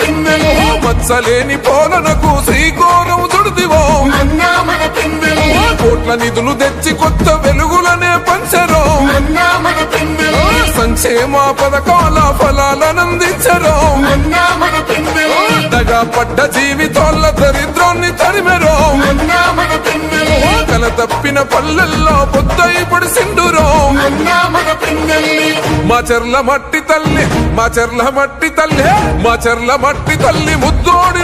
పిన్నల్లి మచ్చలేని పోలనకు శ్రీకోరం చుడిదివో. కోట్ల నిధులు తెచ్చి కొత్త వెలుగులనే పంచరో. సంక్షేమ పథకాల ఫలాలనందించరో. అన్న పడ్డ జీవితాల దరిద్రాన్ని తరిమెరో. కల తప్పిన పల్లెల్లో పొద్దై పడిసిండురో సిండురో. పిన్నల్లి మా చెర్ల మట్టి తల్లి మా చెర్ల మట్టి తల్లి మా చెర్ల మట్టి తల్లి ముద్దోడి